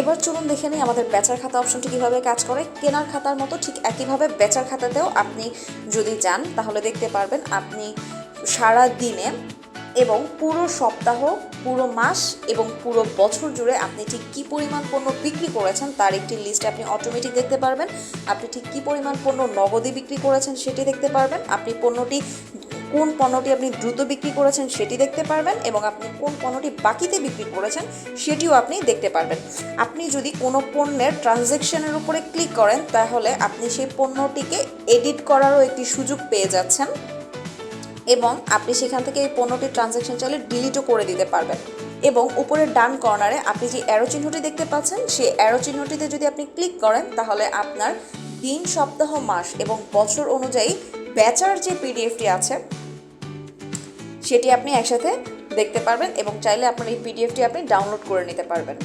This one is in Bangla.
এবার চলুন দেখে নিই আমাদের বেচার খাতা অপশনটি কীভাবে কাজ করে। কেনার খাতার মতো ঠিক একইভাবে বেচার খাতাতেও আপনি যদি যান, তাহলে দেখতে পারবেন আপনি সারা দিনে এবং পুরো সপ্তাহ, পুরো মাস এবং পুরো বছর জুড়ে আপনি ঠিক কী পরিমাণ পণ্য বিক্রি করেছেন তার একটি লিস্ট আপনি অটোমেটিক দেখতে পারবেন। আপনি ঠিক কী পরিমাণ পণ্য নগদে বিক্রি করেছেন সেটি দেখতে পারবেন। আপনি পণ্যটি কোন পণ্যটি আপনি দ্রুত বিক্রি করেছেন সেটি দেখতে পারবেন এবং আপনি কোন পণ্যটি বাকিতে বিক্রি করেছেন সেটিও আপনি দেখতে পারবেন। আপনি যদি কোনো পণ্যের ট্রানজ্যাকশনের উপরে ক্লিক করেন, তাহলে আপনি সেই পণ্যটিকে এডিট করারও একটি সুযোগ পেয়ে যাচ্ছেন এবং আপনি সেখান থেকে এই পণ্যটির ট্রানজ্যাকশন চাইলে ডিলিটও করে দিতে পারবেন। এবং উপরের ডান কর্নারে আপনি যে অ্যারো চিহ্নটি দেখতে পাচ্ছেন, সেই অ্যারো চিহ্নটিতে যদি আপনি ক্লিক করেন, তাহলে আপনার দিন, সপ্তাহ, মাস এবং বছর অনুযায়ী বেচার যে পিডিএফটি আছে সেটি আপনি একসাথে দেখতে পারবেন এবং চাইলে আপনার এই পিডিএফটি আপনি ডাউনলোড করে নিতে পারবেন।